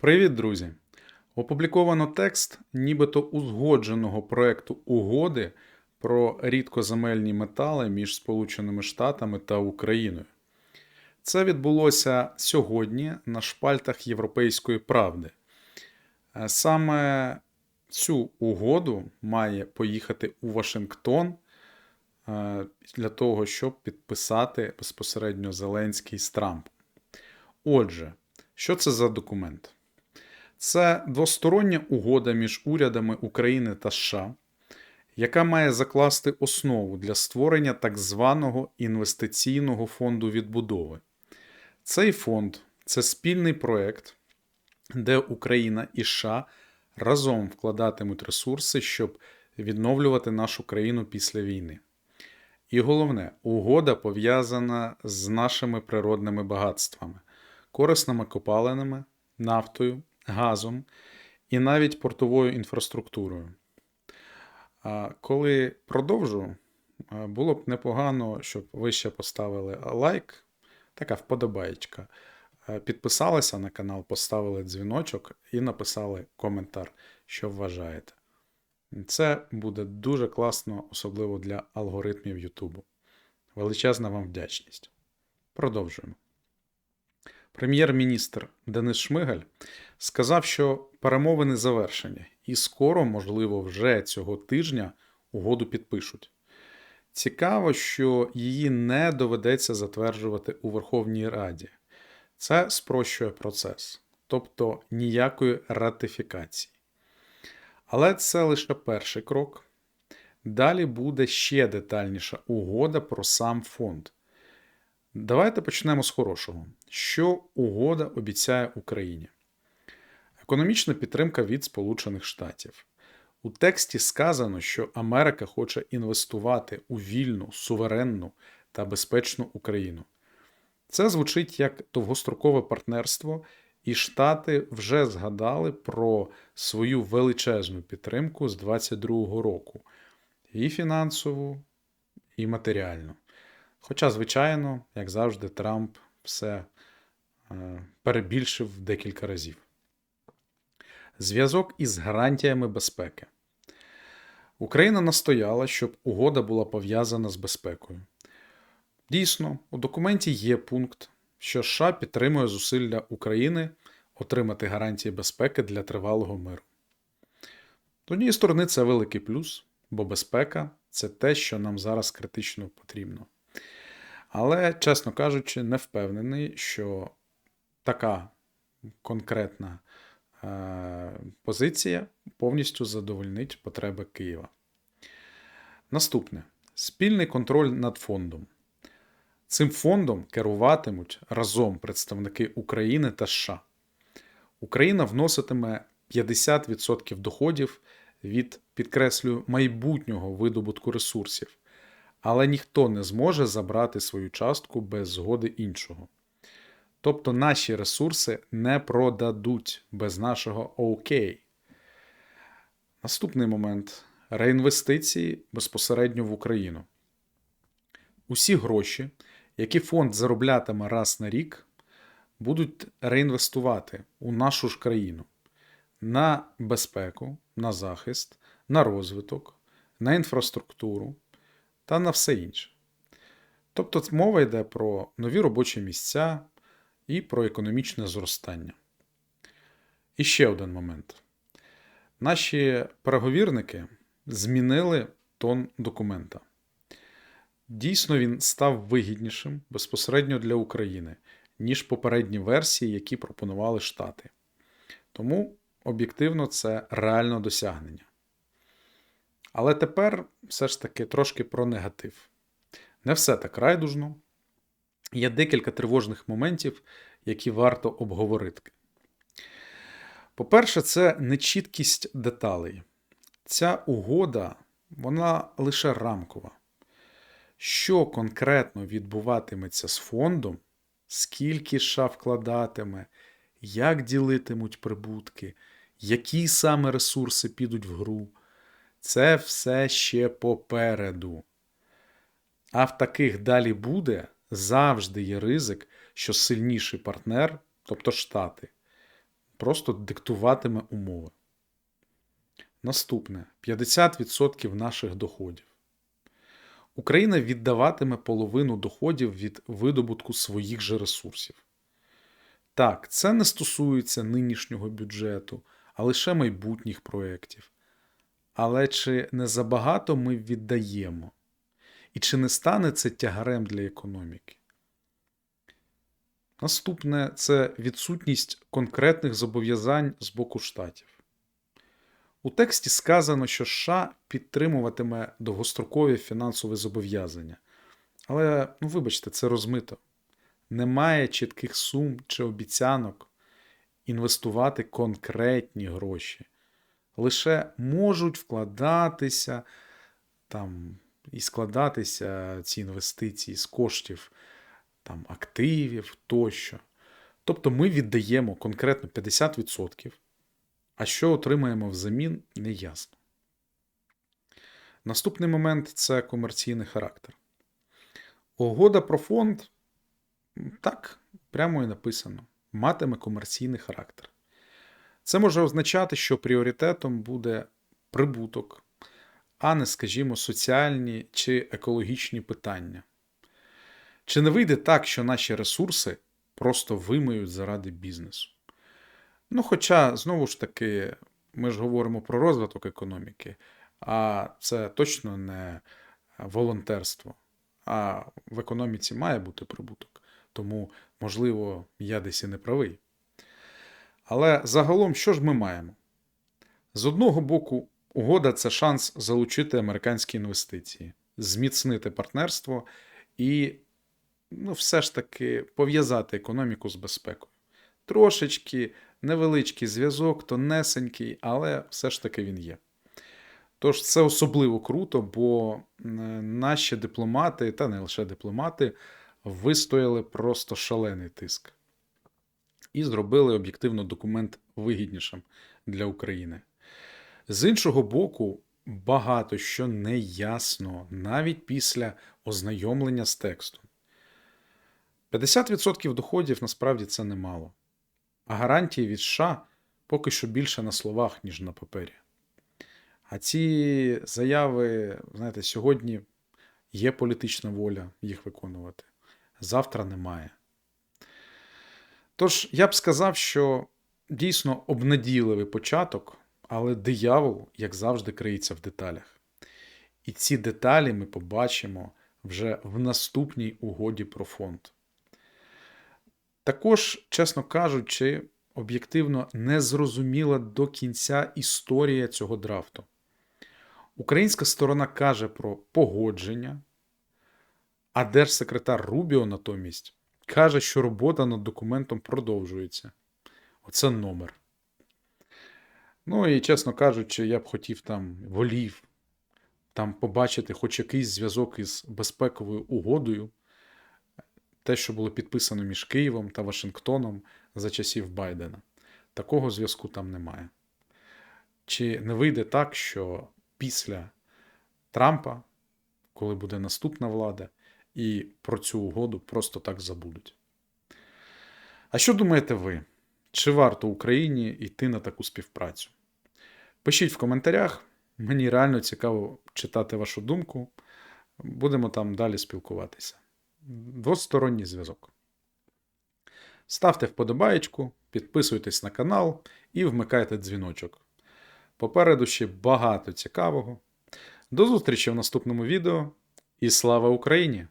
Привіт, друзі! Опубліковано текст нібито узгодженого проекту угоди про рідкоземельні метали між Сполученими Штатами та Україною. Це відбулося сьогодні на шпальтах Європейської правди. Е, Саме цю угоду має поїхати у Вашингтон е, для того, щоб підписати безпосередньо Зеленський з Трампом. Отже, що це за документ? Це двостороння угода між урядами України та США, яка має закласти основу для створення так званого інвестиційного фонду відбудови. Цей фонд це спільний проект, де Україна і США разом вкладатимуть ресурси, щоб відновлювати нашу країну після війни. І головне, угода пов'язана з нашими природними багатствами, корисними копалинами, нафтою, газом і навіть портовою інфраструктурою. Коли продовжу, було б непогано, щоб ви ще поставили лайк, така вподобаєчка, підписалися на канал, поставили дзвіночок і написали коментар, що вважаєте. Це буде дуже класно, особливо для алгоритмів Ютубу. Величезна вам вдячність. Продовжуємо. Прем'єр-міністр Денис Шмигаль сказав, що перемовини завершені, і скоро, можливо, вже цього тижня угоду підпишуть. Цікаво, що її не доведеться затверджувати у Верховній Раді. Це спрощує процес, тобто ніякої ратифікації. Але це лише перший крок. Далі буде ще детальніша угода про сам фонд. Давайте почнемо з хорошого. Що угода обіцяє Україні? Економічна підтримка від Сполучених Штатів. У тексті сказано, що Америка хоче інвестувати у вільну, суверенну та безпечну Україну. Це звучить як довгострокове партнерство, і Штати вже згадали про свою величезну підтримку з 2022 року і фінансову, і матеріальну. Хоча, звичайно, як завжди, Трамп все е, перебільшив декілька разів. Зв'язок із гарантіями безпеки. Україна настояла, щоб угода була пов'язана з безпекою. Дійсно, у документі є пункт, що США підтримує зусилля України отримати гарантії безпеки для тривалого миру. З однієї сторони, це великий плюс, бо безпека це те, що нам зараз критично потрібно. Але, чесно кажучи, не впевнений, що така конкретна е, позиція повністю задовольнить потреби Києва. Наступне спільний контроль над фондом. Цим фондом керуватимуть разом представники України та США. Україна вноситиме 50% доходів від, підкреслюю, майбутнього видобутку ресурсів, але ніхто не зможе забрати свою частку без згоди іншого. Тобто наші ресурси не продадуть без нашого окей. Наступний момент реінвестиції безпосередньо в Україну. Усі гроші, які фонд зароблятиме раз на рік, будуть реінвестувати у нашу ж країну на безпеку, на захист, на розвиток, на інфраструктуру та на все інше. Тобто мова йде про нові робочі місця і про економічне зростання. І ще один момент. Наші переговірники змінили тон документа. Дійсно, він став вигіднішим безпосередньо для України, ніж попередні версії, які пропонували Штати. Тому об'єктивно це реально досягнення. Але тепер все ж таки трошки про негатив. Не все так райдужно. Є декілька тривожних моментів, які варто обговорити. По-перше, це нечіткість деталей. Ця угода, вона лише рамкова. Що конкретно відбуватиметься з фондом, скільки США вкладатиме, як ділитимуть прибутки, які саме ресурси підуть в гру, це все ще попереду. А в таких далі буде завжди є ризик, що сильніший партнер, тобто Штати, просто диктуватиме умови. Наступне 50% наших доходів. Україна віддаватиме половину доходів від видобутку своїх же ресурсів. Так, це не стосується нинішнього бюджету, а лише майбутніх проєктів. Але чи не забагато ми віддаємо? І чи не стане це тягарем для економіки? Наступне це відсутність конкретних зобов'язань з боку штатів. У тексті сказано, що США підтримуватиме довгострокові фінансові зобов'язання. Але, ну вибачте, це розмито. Немає чітких сум чи обіцянок інвестувати конкретні гроші. Лише можуть вкладатися там, і складатися ці інвестиції з коштів там, активів тощо. Тобто ми віддаємо конкретно 50%, а що отримаємо взамін, не ясно. Наступний момент це комерційний характер. Угода про фонд так, прямо і написано, матиме комерційний характер. Це може означати, що пріоритетом буде прибуток, а не, скажімо, соціальні чи екологічні питання. Чи не вийде так, що наші ресурси просто вимиють заради бізнесу? Ну, хоча, знову ж таки, ми ж говоримо про розвиток економіки, а це точно не волонтерство. А в економіці має бути прибуток. Тому, можливо, я десь і не правий. Але загалом, що ж ми маємо? З одного боку, угода це шанс залучити американські інвестиції, зміцнити партнерство і, ну, все ж таки, пов'язати економіку з безпекою. Трошечки невеличкий зв'язок, тонесенький, але все ж таки він є. Тож це особливо круто, бо наші дипломати, та не лише дипломати, вистояли просто шалений тиск і зробили об'єктивно документ вигіднішим для України. З іншого боку, багато що не ясно навіть після ознайомлення з текстом. 50% доходів насправді це немало, а гарантії від США поки що більше на словах, ніж на папері. А ці заяви, знаєте, сьогодні є політична воля їх виконувати, завтра немає. Тож я б сказав, що дійсно обнадійливий початок, але диявол, як завжди, криється в деталях. І ці деталі ми побачимо вже в наступній угоді про фонд. Також, чесно кажучи, об'єктивно не зрозуміла до кінця історія цього драфту. Українська сторона каже про погодження, а держсекретар Рубіо натомість каже, що робота над документом продовжується. Оце номер. Ну і, чесно кажучи, я б хотів там волів там побачити хоч якийсь зв'язок із безпековою угодою, те, що було підписано між Києвом та Вашингтоном за часів Байдена. Такого зв'язку там немає. Чи не вийде так, що після Трампа, коли буде наступна влада, і про цю угоду просто так забудуть? А що думаєте ви? Чи варто Україні йти на таку співпрацю? Пишіть в коментарях, мені реально цікаво читати вашу думку. Будемо там далі спілкуватися. Двосторонній зв'язок. Ставте вподобаєчку, підписуйтесь на канал і вмикайте дзвіночок. Попереду ще багато цікавого. До зустрічі в наступному відео і слава Україні!